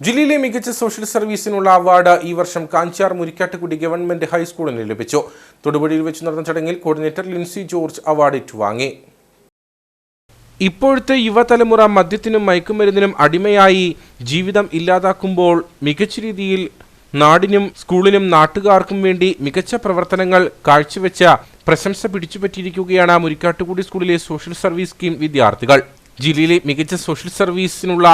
ജില്ലയിലെ മികച്ച social സർവീസിനുള്ള award ഈ വർഷം കാഞ്ചാർ മുരിക്കാട്ടുകുടി ഗവൺമെന്റ് ഹൈസ്കൂളിന് ലഭിച്ചു. തൊടുപുഴയിൽ വെച്ച് നടന്ന ചടങ്ങിൽ കോർഡിനേറ്റർ ലിൻസി ജോർജ് അവാർഡ് ഏറ്റുവാങ്ങി. ഇപ്പോഴത്തെ യുവതലമുറ മദ്യത്തിനും മയക്കുമരുന്നിനും അടിമയായി ജീവിതം ഇല്ലാതാക്കുമ്പോൾ മികച്ച രീതിയിൽ നാടിനും സ്കൂളിനും നാട്ടുകാർക്കും വേണ്ടി മികച്ച പ്രവർത്തനങ്ങൾ കാഴ്ചവെച്ച പ്രശംസ പിടിച്ചുപറ്റിയിരിക്കുകയാണ് മുരിക്കാട്ടുകുടി സ്കൂളിലെ സോഷ്യൽ സർവീസ് സ്കീം വിദ്യാർത്ഥികൾ. ജില്ലയിലെ മികച്ച സോഷ്യൽ സർവീസിനുള്ള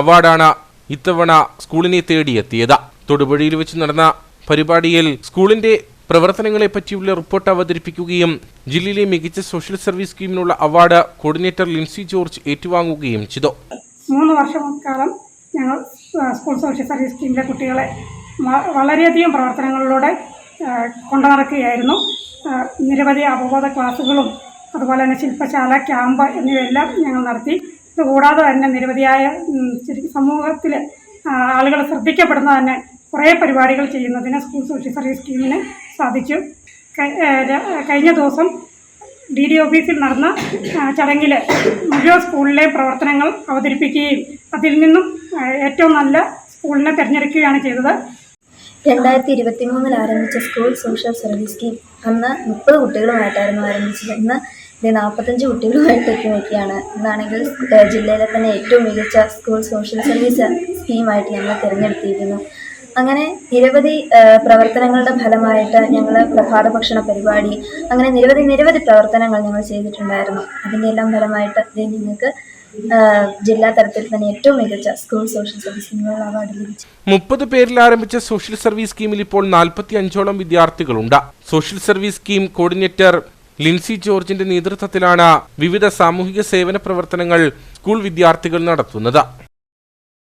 അവാർഡാണ് ഇത്തവണ സ്കൂളിനെ തേടിയെത്തിയത്. തൊടുപുഴയിൽ വെച്ച് നടന്ന പരിപാടിയിൽ സ്കൂളിന്റെ പ്രവർത്തനങ്ങളെ പറ്റിയുള്ള റിപ്പോർട്ട് അവതരിപ്പിക്കുകയും ജില്ലയിലെ മികച്ച സോഷ്യൽ സർവീസ് സ്കീമിനുള്ള അവാർഡ് കോർഡിനേറ്റർ ലിൻസി ജോർജ് ഏറ്റുവാങ്ങുകയും ചെയ്തു. മൂന്ന് വർഷക്കാലം ഞങ്ങൾ സ്കൂൾ സോഷ്യൽ സർവീസ് സ്കീമിലെ കുട്ടികളെ വളരെയധികം പ്രവർത്തനങ്ങളിലൂടെ കൊണ്ടുനടക്കുകയായിരുന്നു നിരവധി അവബോധ ക്ലാസ്സുകളും അതുപോലെ തന്നെ ശില്പശാല ക്യാമ്പ് എന്നിവയെല്ലാം ഞങ്ങൾ നടത്തി. ഇതുകൂടാതെ തന്നെ നിരവധിയായ ശരിക്കും സമൂഹത്തിൽ ആളുകൾ ശ്രദ്ധിക്കപ്പെടുന്ന തന്നെ കുറേ പരിപാടികൾ ചെയ്യുന്നതിന് സ്കൂൾ സോഷ്യൽ സർവീസ് സ്കീമിന് സാധിച്ചു. കഴിഞ്ഞ ദിവസം ഡി ഡി ഓഫീസിൽ നടന്ന ചടങ്ങിൽ മുഴുവൻ സ്കൂളിലെ പ്രവർത്തനങ്ങൾ അവതരിപ്പിക്കുകയും അതിൽ നിന്നും ഏറ്റവും നല്ല സ്കൂളിനെ തിരഞ്ഞെടുക്കുകയാണ് ചെയ്തത്. രണ്ടായിരത്തി ഇരുപത്തി മൂന്നിൽ ആരംഭിച്ച സ്കൂൾ സോഷ്യൽ സർവീസ് സ്കീം അന്ന് മുപ്പത് കുട്ടികളുമായിട്ടായിരുന്നു ആരംഭിച്ചത്. ഇന്ന് ഇത് നാൽപ്പത്തഞ്ച് കുട്ടികളുമായിട്ട് എത്തി നോക്കിയാണ് ഇന്നാണെങ്കിൽ ജില്ലയിലെ തന്നെ ഏറ്റവും മികച്ച സ്കൂൾ സോഷ്യൽ സർവീസ് സ്കീമായിട്ട് ഞങ്ങൾ തിരഞ്ഞെടുത്തിരിക്കുന്നു. അങ്ങനെ നിരവധി പ്രവർത്തനങ്ങളുടെ ഫലമായിട്ട് ഞങ്ങൾ പ്രഭാത ഭക്ഷണ പരിപാടി അങ്ങനെ നിരവധി നിരവധി പ്രവർത്തനങ്ങൾ ഞങ്ങൾ ചെയ്തിട്ടുണ്ടായിരുന്നു. അതിന്റെ എല്ലാം ഫലമായിട്ട് നിങ്ങൾക്ക് ജില്ലാ തലത്തിൽ തന്നെ ഏറ്റവും മികച്ച സ്കൂൾ സോഷ്യൽ സർവീസ് സ്കീമുകൾ അവാർഡ് ലഭിച്ചു. മുപ്പത് പേരിൽ ആരംഭിച്ച സോഷ്യൽ സർവീസ് സ്കീമിൽ ഇപ്പോൾ നാൽപ്പത്തി അഞ്ചോളം വിദ്യാർത്ഥികളുണ്ട്. Social service scheme coordinator Lincy ജോർജിന്റെ നേതൃത്വത്തിലാണ് വിവിധ സാമൂഹിക സേവന പ്രവർത്തനങ്ങൾ സ്കൂൾ വിദ്യാർത്ഥികൾ നടത്തുന്നത്.